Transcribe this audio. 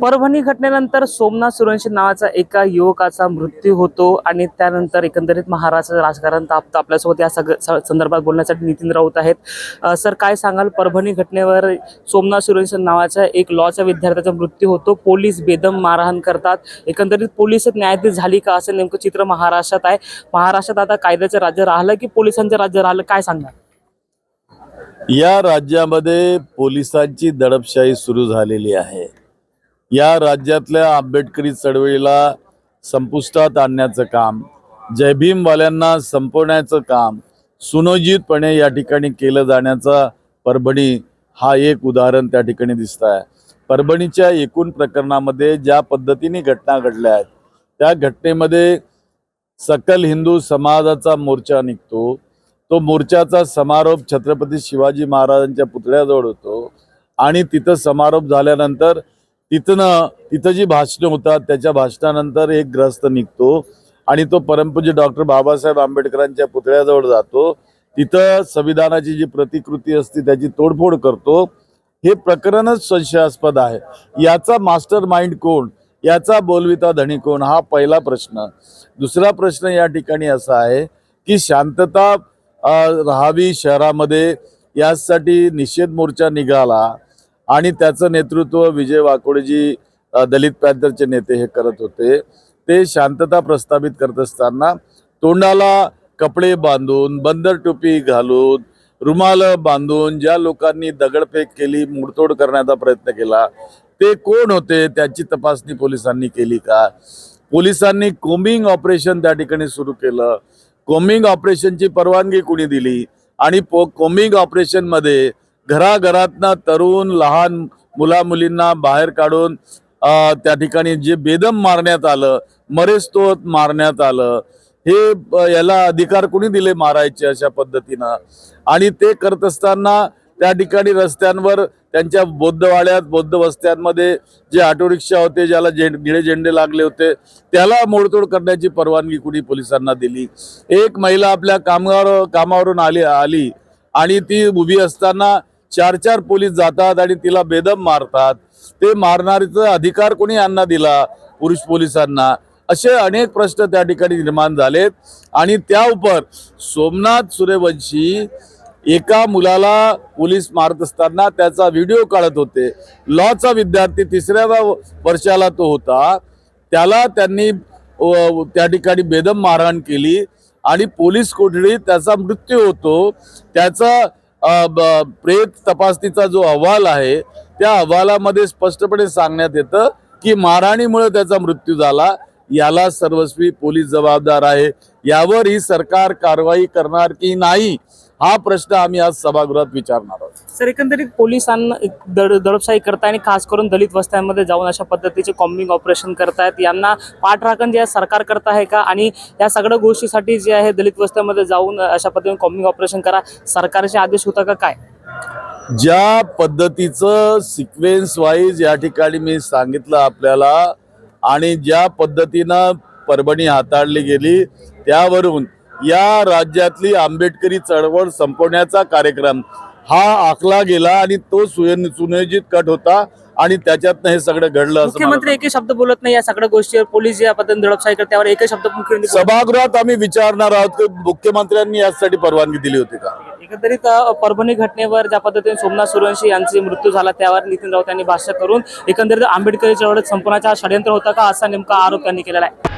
परभणी घटनेनंतर सोमनाथ सुरवंशी नावाचा एका युवकाचा मृत्यू होतो आणि त्यानंतर एकंदरीत महाराष्ट्र राजकारण तापतं. आपल्यासोबत या सग स- संदर्भात बोलण्यासाठी नितीन राऊत आहेत. सर काय सांगाल? परभणी घटनेवर सोमनाथ सुरवंशी नावाचा एक लॉच्या विद्यार्थ्याचा मृत्यू होतो. पोलीस बेदम मारहाण करतात. एकंदरीत पोलीस न्यायाधीश झाली का? असं नेमकं चित्र महाराष्ट्रात आहे. महाराष्ट्रात आता कायद्याचं राज्य राहिलं की पोलिसांचं राज्य राहिलं? काय सांगाल? या राज्यामध्ये पोलिसांची दडपशाही सुरू झालेली आहे. या राज्यातल्या आंबेडकरी चळवळीला संपुष्टात आणण्याचं काम जयभीमवाल्यांना संपवण्याचं काम सुनियोजितपणे या ठिकाणी केलं जाण्याचा परभणी हा एक उदाहरण त्या ठिकाणी दिसत आहे. परभणीच्या एकूण प्रकरणामध्ये ज्या पद्धतीने घटना घडल्या आहेत त्या घटनेमध्ये सकल हिंदू समाजाचा मोर्चा निघतो. तो मोर्चाचा समारोप छत्रपती शिवाजी महाराजांच्या पुतळ्याजवळ होतो आणि तिथं समारोप झाल्यानंतर तिथनं तिथं जी भाषणं होतात त्याच्या भाषणानंतर एक ग्रस्त निघतो आणि तो परमपूज्य डॉक्टर बाबासाहेब आंबेडकरांच्या पुतळ्याजवळ जातो. तिथं संविधानाची जी प्रतिकृती असते त्याची तोडफोड करतो. हे प्रकरणच संशयास्पद आहे. याचा मास्टर माइंड कोण? याचा बोलविता धनी कोण? हा पहिला प्रश्न. दुसरा प्रश्न या ठिकाणी असा आहे की शांतता राहावी शहरामध्ये यासाठी निषेध मोर्चा निघाला. आणि त्याचं नेतृत्व विजय वाकोडेजी दलित पॅंथरचे नेते हे करत होते. ते शांतता प्रस्थापित करत असताना तोंडाला कपडे बांधून बंदर टोपी घालून रुमाल बांधून ज्या लोकांनी दगडफेक केली मुडतोड करण्याचा प्रयत्न केला ते कोण होते त्याची तपासणी पोलिसांनी केली का? पोलिसांनी कोम्बिंग ऑपरेशन त्या ठिकाणी सुरू केलं. कोम्बिंग ऑपरेशनची परवानगी कुणी दिली? आणि पो कोम्बिंग ऑपरेशनमध्ये घराघरातनं तरुण लहान मुला मुलींना बाहेर काढून त्या ठिकाणी जे बेदम मारण्यात आलं मरेस्तोत मारण्यात आलं हे याला अधिकार कुणी दिले मारायचे अशा पद्धतीनं? आणि ते करत असताना त्या ठिकाणी रस्त्यांवर त्यांच्या बौद्धवाड्यात बौद्ध वस्त्यांमध्ये जे ऑटो रिक्षा होते ज्याला झेंड निळे झेंडे लागले होते त्याला मोडतोड करण्याची परवानगी कुणी पोलिसांना दिली. एक महिला आपल्या कामावर कामावरून आली आली आणि ती उभी असताना चार चार पोलीस जातात आणि तिला बेदम मारतात. ते मारणारीचा अधिकार कोणी यांना दिला? पुरुष पोलिसांना. असे अनेक प्रश्न त्या ठिकाणी निर्माण झालेत. आणि त्या उपर सोमनाथ सूर्यवंशी एका मुलाला पोलीस मारत असताना त्याचा व्हिडिओ काढत होते. लॉचा विद्यार्थी तिसऱ्या वर्षाला तो होता. त्याला त्यांनी त्या ठिकाणी बेदम मारहाण केली. आणि पोलीस कोठडीत त्याचा मृत्यू होतो. त्याचा प्रेत तपासणीचा जो अहवाल आहे त्या अहवालामध्ये स्पष्टपणे सांगण्यात येतं की मारहाणीमुळे त्याचा मृत्यू झाला याला सर्वस्वी पोलीस जबाबदार आहे. यावर ही सरकार कारवाई करणार की नाही हा प्रश्न आम्ही आज सभागृहात विचारणार आहोत. सर एकंदरीत पोलिसांना दड दडपशाही करताय आणि खास करून दलित वस्त्यांमध्ये जाऊन अशा पद्धतीचे कॉम्बिंग ऑपरेशन करतायत. यांना पाठराखण जे आहे सरकार करत आहे का? आणि या सगळ्या गोष्टीसाठी जे आहे दलित वस्त्यांमध्ये जाऊन अशा पद्धतीने कॉम्बिंग ऑपरेशन करा. सरकारचे आदेश होता का काय? ज्या पद्धतीचं सिक्वेन्स वाईज या ठिकाणी मी सांगितलं आपल्याला आणि ज्या पद्धतीनं परभणी हाताळली गेली त्यावरून या राज्यातली आंबेडकरी चळवळ संपवण्याचा कार्यक्रम. हा आखला गेला आणि तो सुय- सुनियोजित कट होता आणि त्याच्यातनं हे सगळं घडलं मुख्यमंत्री एकही शब्द बोलत नाही या सगळ्या गोष्टीवर पोलीस ज्या पद्धतीने दडपशाही करतात त्यावर एकही शब्द मुख्यमंत्री सभागृहात आम्ही विचारणार आहोत की मुख्यमंत्र्यांनी यासाठी परवानगी दिली होती का. एकंदरीत परभणी घटनेवर ज्या पद्धतीने सोमनाथ सूर्यवंशी यांचे मृत्यू झाला त्यावर नितीन राऊत यांनी भाष्य करून एकंदरीत आंबेडकरी चळवळीत संपवण्याचा हा षडयंत्र होता का असा नेमका आरोप त्यांनी केलेला आहे.